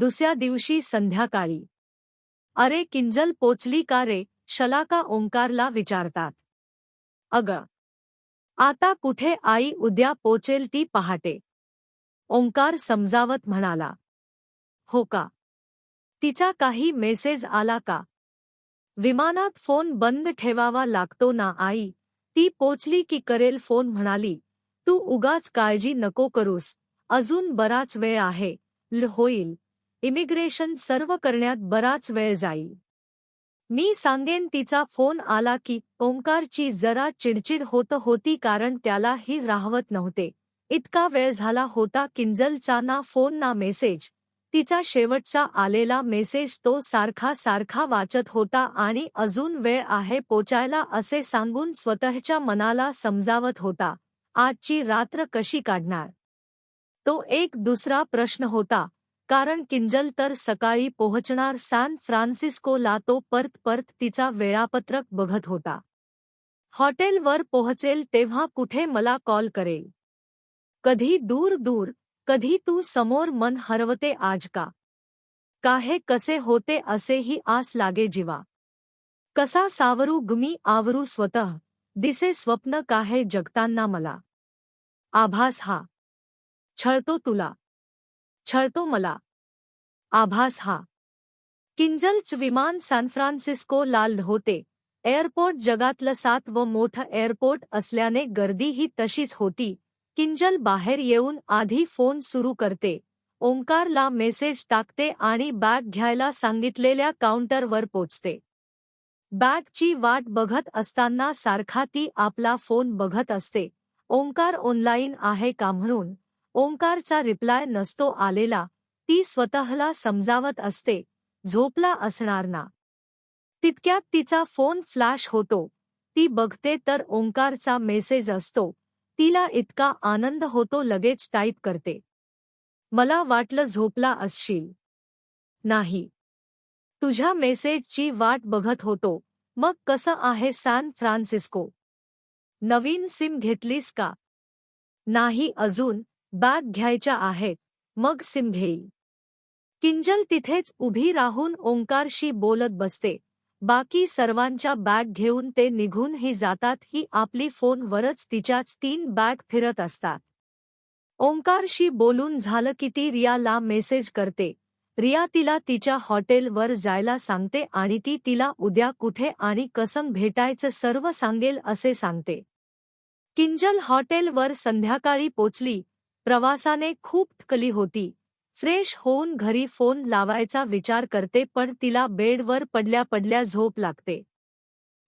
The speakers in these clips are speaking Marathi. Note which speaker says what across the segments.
Speaker 1: दुसऱ्या दिवशी संध्याकाळी. अरे किंजल पोचली का रे? शलाका ओंकारला विचारतात. अग. आता कुठे आई उद्या पोचेल ती पहाटे. ओंकार समजावत म्हणाला. हो का? तिचा काही मेसेज आला का? विमानात फोन बंद ठेवावा लागतो ना आई? ती पोचली की करेल फोन म्हणाली. तू उगाच काळजी नको करूस. अजून बराच वेळ आहे. ल होईल. इमिग्रेशन सर्व करण्यात बराच वेळ जाईल. मी सांगेन तिचा फोन आला की ओंकारची जरा चिडचिड होत होती कारण त्याला ही राहवत नव्हते. इतका वेळ झाला होता किंजलचा ना फोन ना मेसेज. तिचा शेवटचा आलेला मेसेज तो सारखा सारखा वाचत होता आणि अजून वेळ आहे पोचायला असे सांगून स्वतःच्या मनाला समजावत होता. आजची रात्र कशी काढणार? तो एक दुसरा प्रश्न होता. कारण किंजल तर सकाळी पोहोचणार सॅन फ्रान्सिस्कोला तो परत परत तिचा वेळापत्रक बघत होता. हॉटेलवर पोहोचेल तेव्हा कुठे मला कॉल करेल. कधी दूर दूर कधी तू समोर मन हरवते आज का? काहे कसे होते असेही आस लागे जीवा. कसा सावरू गुमी आवरू स्वतः दिसे स्वप्न काहे जगताना मला. आभास हा. छळतो तुला. छळतो मला. आभास हा. किंजलच विमान सॅन फ्रान्सिस्को लाल होते. एअरपोर्ट जगातलं सात व मोठं एअरपोर्ट असल्याने गर्दी ही तशीच होती. किंजल बाहेर येऊन आधी फोन सुरू करते. ओंकारला मेसेज टाकते आणि बॅग घ्यायला सांगितलेल्या काउंटरवर पोचते. बॅगची वाट बघत असताना सारखा ती आपला फोन बघत असते. ओंकार ऑनलाईन आहे का म्हणून? ओंकारचा रिप्लाय नसतो आलेला ती स्वतःला समजावत असते झोपला असणार ना. तितक्यात तिचा फोन फ्लॅश होतो ती बघते तर ओंकारचा मेसेज असतो तिला इतका आनंद होतो लगेच टाईप करते. मला वाटलं झोपला असशील. नाही. तुझ्या मेसेजची वाट बघत होतो मग कसं आहे सॅन फ्रान्सिस्को? नवीन सिम घेतलीस का? नाही अजून बॅग घ्यायच्या आहेत. मग सिम घेईल. किंजल तिथेच उभी राहून ओंकारशी बोलत बसते. बाकी सर्वांच्या बॅग घेऊन ते निघूनही जातात. ही आपली फोनवरच तिच्याच तीन बॅग फिरत असतात. ओंकारशी बोलून झालं की ती रियाला मेसेज करते. रिया तिला तिच्या हॉटेलवर जायला सांगते आणि ती तिला उद्या कुठे आणि कसं भेटायचं सर्व सांगेल असे सांगते. किंजल हॉटेलवर संध्याकाळी पोचली. प्रवासाने खूप थकली होती. फ्रेश होऊन घरी फोन लावायचा विचार करते पण तिला बेडवर पडल्या पडल्या झोप लागते.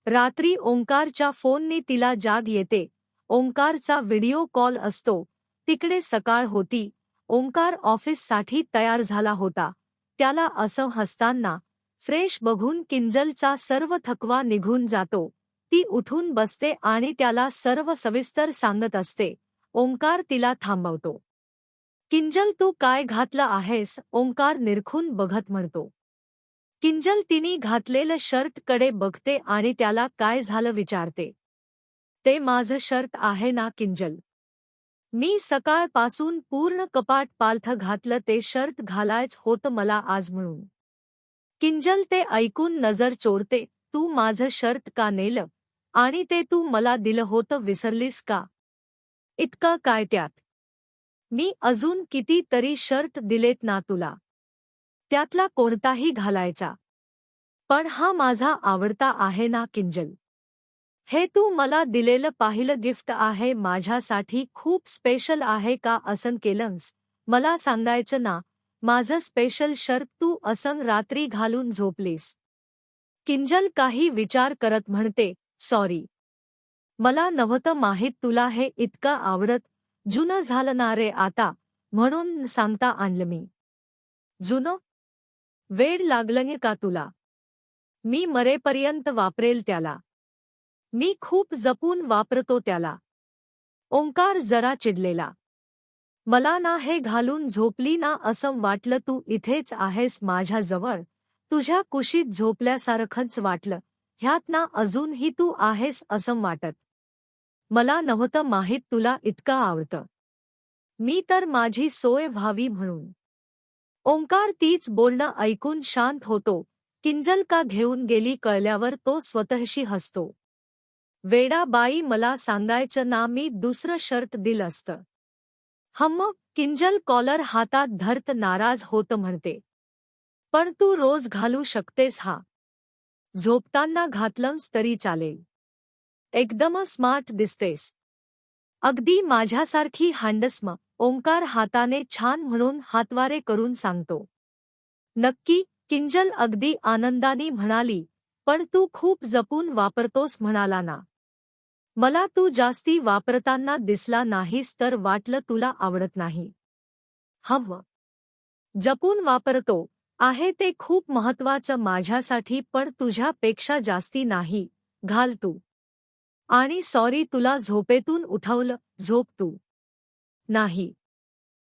Speaker 1: रात्री ओंकारच्या फोनने तिला जाग येते. ओंकारचा व्हिडिओ कॉल असतो. तिकडे सकाळ होती. ओंकार ऑफिससाठी तयार झाला होता. त्याला असं हसताना फ्रेश बघून किंजलचा सर्व थकवा निघून जातो. ती उठून बसते आणि त्याला सर्व सविस्तर सांगत असते. ओंकार तिला थांबवतो. किंजल तू काय घातलं आहेस? ओंकार निरखून बघत म्हणतो. किंजल तिने घातलेलं शर्टकडे बघते आणि त्याला काय झालं विचारते. ते माझं शर्ट आहे ना किंजल? मी सकाळपासून पूर्ण कपाट पालथ घातलं ते शर्ट घालायच होतं मला आज म्हणून. किंजल ते ऐकून नजर चोरते तू माझं शर्ट का नेलं? आणि ते तू मला दिलं होतं विसरलीस का? इतकं काय त्यात? मी अजून किती तरी शर्ट दिलेत ना तुला. त्यातला कोणताही घालायचा. पण हा माझा आवडता आहे ना किंजल. हे तू मला दिलेलं पाहिलं गिफ्ट आहे माझ्यासाठी खूप स्पेशल आहे का असं केलंस? मला सांगायचं ना माझं स्पेशल शर्ट तू असं रात्री घालून झोपलीस. किंजल काही विचार करत म्हणते सॉरी. मला नव्हतं माहीत तुला हे इतकं आवडत. जुनं झालं ना रे आता म्हणून सांगता आणलं मी. जुनं? वेड लागलं का तुला? मी मरेपर्यंत वापरेल त्याला. मी खूप जपून वापरतो त्याला. ओंकार जरा चिडलेला. मला ना हे घालून झोपली ना असं वाटलं तू इथेच आहेस माझ्याजवळ. तुझ्या कुशीत झोपल्यासारखंच वाटलं. ह्यात ना अजूनही तू आहेस असं वाटत. मला नव्हतं माहीत तुला इतकं आवडतं. मी तर माझी सोय व्हावी म्हणून. ओंकार तीच बोलणं ऐकून शांत होतो. किंजल का घेऊन गेली कळल्यावर तो स्वतःशी हसतो. वेडा बाई मला सांगायचं ना मी दुसरं शर्ट दिलं असतं. हम्म किंजल कॉलर हातात धरत नाराज होत म्हणते. पण तू रोज घालू शकतेस हा. झोपताना घातलंस तरी चालेल. एकदम स्मार्ट दिसतेस. अगदी माझ्यासारखी हांडस्म ओंकार हाताने छान म्हणून हातवारे करून सांगतो. नक्की किंजल अगदी आनंदाने म्हणाली पण तू खूप जपून वापरतोस म्हणाला ना. मला तू जास्ती वापरताना दिसला नाहीस तर वाटलं तुला आवडत नाही. हव जपून वापरतो आहे ते खूप महत्वाचं माझ्यासाठी पण तुझ्यापेक्षा जास्ती नाही. घाल तू. आणि सॉरी तुला झोपेतून उठवलं झोप तू. नाही.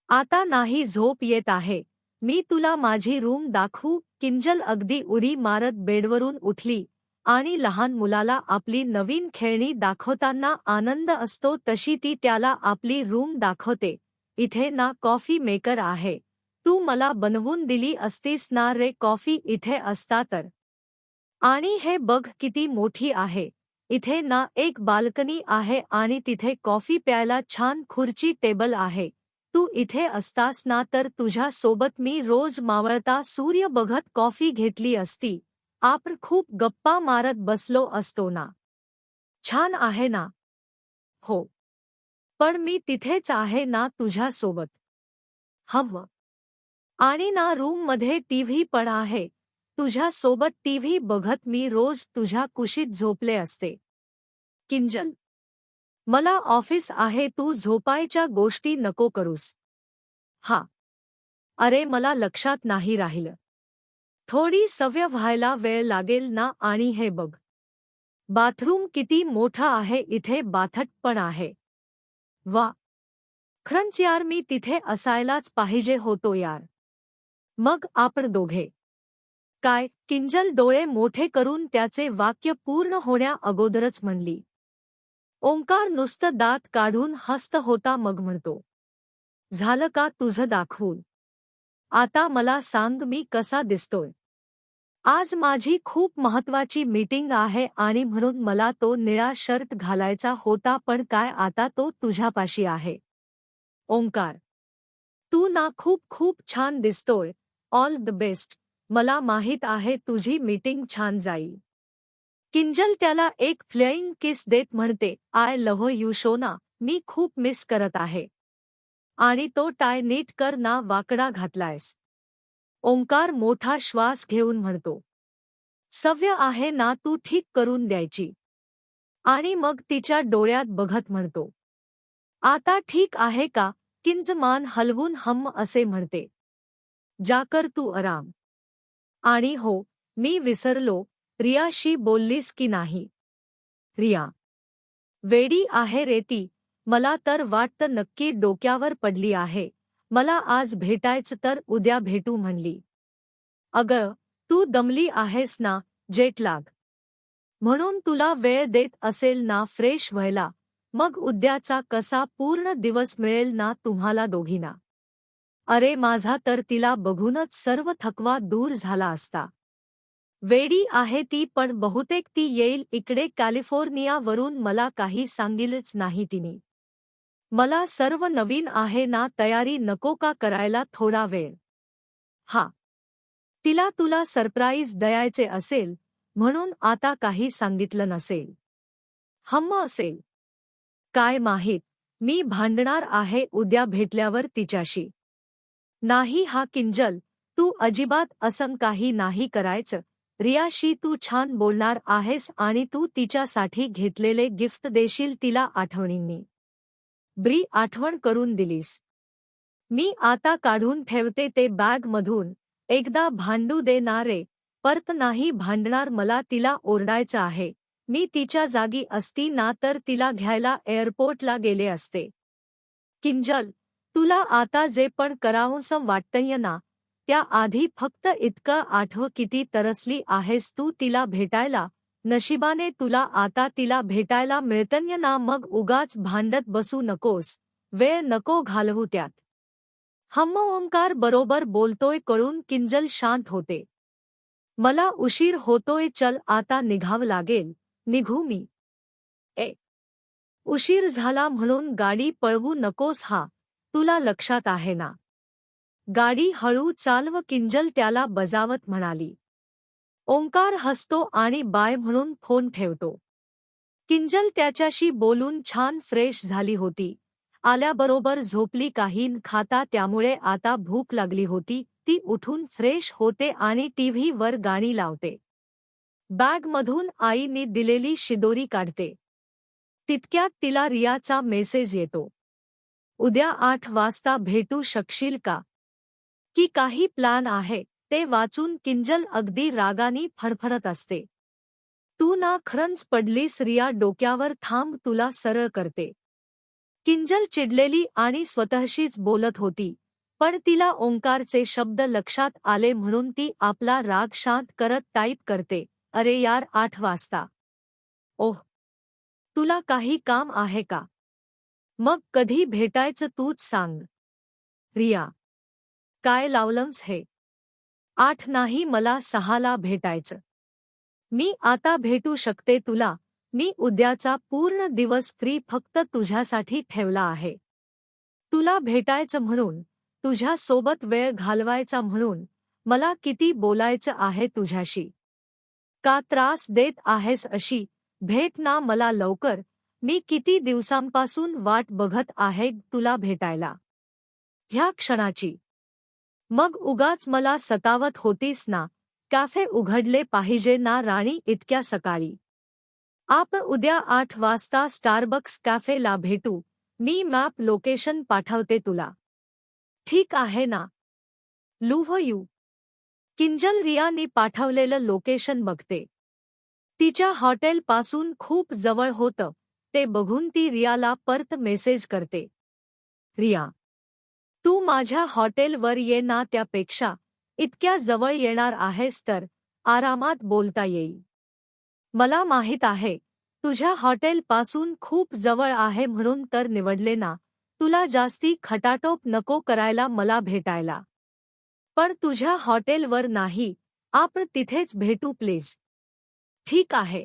Speaker 1: आता नाही झोप येत आहे. मी तुला माझी रूम दाखवू किंजल अगदी उडी मारत बेडवरून उठली. आणि लहान मुलाला आपली नवीन खेळणी दाखवताना आनंद असतो तशी ती त्याला आपली रूम दाखवते. इथे ना कॉफी मेकर आहे. तू मला बनवून दिली असतीस ना रे कॉफी इथे असता तर. आणि हे बघ किती मोठी आहे. इथे ना एक बाल्कनी आहे आणि तिथे कॉफी प्यायला छान खुर्ची टेबल आहे. तू इथे असतास ना तर तुझ्या सोबत मी रोज मावळता सूर्य बघत कॉफी घेतली असती. आपण खूप गप्पा मारत बसलो असतो ना. छान आहे ना. हो. पण मी तिथेच आहे ना तुझ्यासोबत हव आणि ना रूममध्ये टीव्ही पण आहे. तुझ्या सोबत टीव्ही बघत मी रोज तुझ्या कुशीत झोपले असते. किंजल मला ऑफिस आहे तू झोपायच्या गोष्टी नको करूस. हा. अरे मला लक्षात नाही राहिलं. थोडी सव्य व्हायला वेळ लागेल ना आणि हे बघ. बाथरूम किती मोठा आहे इथे बाथट पण आहे. वा. खरंच यार मी तिथे असायलाच पाहिजे होतो यार. मग आपण दोघे. काय? किंजल डोळे मोठे करून त्याचे वाक्य पूर्ण होण्या अगोदरच म्हणली. ओंकार नुसतं दात काढून हस्त होता मग म्हणतो. झालं का तुझं दाखवून? आता मला सांग मी कसा दिसतोय. आज माझी खूप महत्वाची मीटिंग आहे आणि म्हणून मला तो निळा शर्ट घालायचा होता पण काय आता तो तुझ्यापाशी आहे. ओंकार. तू ना खूप खूप छान दिसतोय ऑल द बेस्ट. मला माहीत आहे तुझी मीटिंग छान जाईल. किंजल त्याला एक फ्लेईंग किस देत म्हणते आय लव्ह यू शोना मी खूप मिस करत आहे. आणि तो टाय नीट कर ना वाकडा घातलायस. ओंकार मोठा श्वास घेऊन म्हणतो. सव्य आहे ना तू ठीक करून द्यायची. आणि मग तिच्या डोळ्यात बघत म्हणतो. आता ठीक आहे का किंजमान हलवून हम्म असे म्हणते. जाकर तू आराम. आणि हो मी विसरलो रियाशी बोललीस की नाही? रिया. वेडी आहे रेती मला तर वाटतं नक्की डोक्यावर पडली आहे मला आज भेटायचं तर उद्या भेटू म्हणली. अगं तू दमली आहेस ना जेटलाग म्हणून तुला वेळ देत असेल ना फ्रेश व्हायला मग उद्याचा कसा पूर्ण दिवस मिळेल ना तुम्हाला दोघींना. अरे माझा तर तिला बघूनच सर्व थकवा दूर झाला असता. वेडी आहे ती पण बहुतेक ती येईल इकडे कॅलिफोर्नियावरून मला काही सांगितलंच नाही तिने. मला सर्व नवीन आहे ना तयारी नको का करायला थोडा वेळ. हा. तिला तुला सरप्राईज द्यायचे असेल म्हणून आता काही सांगितलं नसेल. हम्म असेल. काय माहीत मी भांडणार आहे उद्या भेटल्यावर तिच्याशी. नाही हा किंजल तू अजिबात असं काही नाही करायचं. रियाशी तू छान बोलणार आहेस आणि तू तिच्यासाठी घेतलेले गिफ्ट देशील तिला आठवणींनी. ब्री आठवण करून दिलीस. मी आता काढून ठेवते ते बॅगमधून. एकदा भांडू देणारे परत नाही भांडणार मला तिला ओरडायचं आहे. मी तिच्या जागी असती ना तर तिला घ्यायला एअरपोर्टला गेले असते. किंजल तुला आता जे पण करावंसं वाटतंय ना त्या आधी फक्त इतकं आठव किती तरसली आहेस तू तिला भेटायला नशिबाने तुला आता तिला भेटायला मिळतन्य ना मग उगाच भांडत बसू नकोस वेळ नको घालवू त्यात. हम्म ओंकार बरोबर बोलतोय कळून किंजल शांत होते. मला उशीर होतोय चल आता निघावं लागेल निघू मी. ए. उशीर झाला म्हणून गाडी पळवू नकोस हा. तुला लक्षात आहे ना? गाडी हळू चालव किंजल त्याला बजावत म्हणाली. ओंकार हसतो आणि बाय म्हणून फोन ठेवतो. किंजल त्याच्याशी बोलून छान फ्रेश झाली होती. आल्याबरोबर झोपली काही खाता त्यामुळे आता भूक लागली होती. ती उठून फ्रेश होते आणि टीव्हीवर गाणी लावते. बॅगमधून आईने दिलेली शिदोरी काढते. तितक्यात तिला रियाचा मेसेज येतो. उद्या आठ वाजता भेटू शकशील का? की काही प्लान आहे? ते वाचून किंजल अगदी रागानी फडफडत असते. तू ना खरंच पडलीस रिया डोक्यावर थांब तुला सरळ करते. किंजल चिडलेली आणि स्वतःशीच बोलत होती पण तिला ओंकारचे शब्द लक्षात आले म्हणून ती आपला राग शांत करत टाईप करते अरे यार आठ वाजता. ओह. तुला काही काम आहे का? मग कधी भेटायचं तूच सांग. रिया काय लावलंस हे? आठ नाही मला सहाला भेटायचं. मी आता भेटू शकते तुला. मी उद्याचा पूर्ण दिवस फ्री फक्त तुझ्यासाठी ठेवला आहे. तुला भेटायचं म्हणून तुझ्या सोबत वेळ घालवायचा म्हणून मला किती बोलायचं आहे तुझ्याशी? का त्रास देत आहेस अशी? भेट ना मला लवकर. मी किती दिवसांपासून वाट बघत आहे तुला भेटायला. ह्या क्षणाची. मग उगाच मला सतावत होतीस ना कॅफे उघडले पाहिजे ना राणी इतक्या सकाळी. आपण उद्या आठ वाजता स्टारबक्स कॅफेला भेटू मी मॅप लोकेशन पाठवते तुला. ठीक आहे ना? लुव्ह यू किंजल रियानी पाठवलेलं लोकेशन बघते. तिच्या हॉटेलपासून खूप जवळ होतं. ते बघून ती रियाला परत मेसेज करते. रिया तू माझ्या हॉटेलवर ये ना त्यापेक्षा इतक्या जवळ येणार आहेस तर आरामात बोलता येईल. मला माहीत आहे तुझ्या हॉटेलपासून खूप जवळ आहे म्हणून तर निवडले ना तुला जास्ती खटाटोप नको करायला मला भेटायला. पण तुझ्या हॉटेलवर नाही आपण तिथेच भेटू प्लीज. ठीक आहे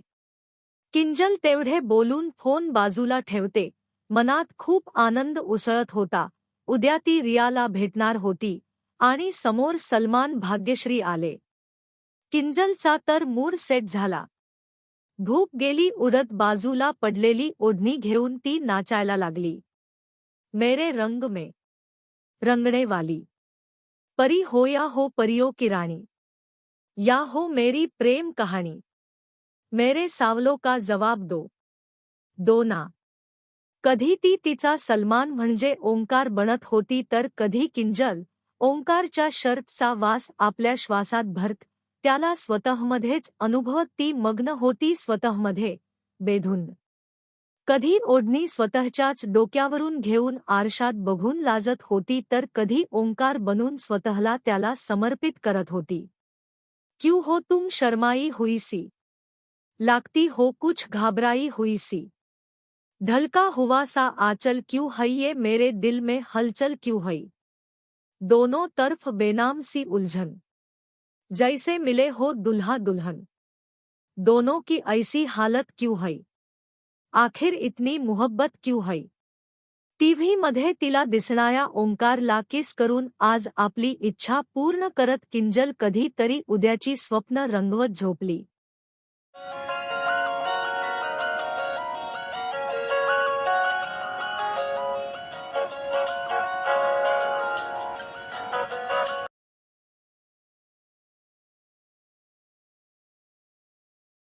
Speaker 1: किंजल तेवढे बोलून फोन बाजूला ठेवते. मनात खूप आनंद उसळत होता. उद्या ती रियाला भेटणार होती आणि समोर सलमान भाग्यश्री आले. किंजलचा तर मूड सेट झाला. भूक गेली उडत बाजूला पडलेली ओढणी घेऊन ती नाचायला लागली. मेरे रंग में. रंगणे वाली परी हो या हो परियो की राणी. या हो मेरी प्रेम कहाणी. मेरे सावलो का जवाब दो. दो ना. कधी ती तिचा सलमान म्हणजे ओंकार बनत होती तर कधी किंजल ओंकारच्या शर्टचा वास आपल्या श्वासात भरत त्याला स्वतःमध्येच अनुभवत ती मग्न होती स्वतःमध्ये बेधून. कधी ओढणी स्वतःच्याच डोक्यावरून घेऊन आरशात बघून लाजत होती तर कधी ओंकार बनून स्वतःला त्याला समर्पित करत होती. क्यू हो तुम शर्माई हुईसी? लागती हो कुछ घाबराई हुई सी। ढलका हुआ सा आचल क्यों है ये मेरे दिल में हलचल क्यों है? दोनों तरफ़ बेनाम सी उलझन। जैसे मिले हो दुल्हा दुल्हन दोनों की ऐसी हालत क्यों है? आखिर इतनी मोहब्बत क्यों है? टीव्हीमध्ये तिला दिसणाऱ्या ओंकारला किस करून आज आपली इच्छा पूर्ण करत किंजल कधी तरी उद्याची स्वप्न रंगवत झोपली।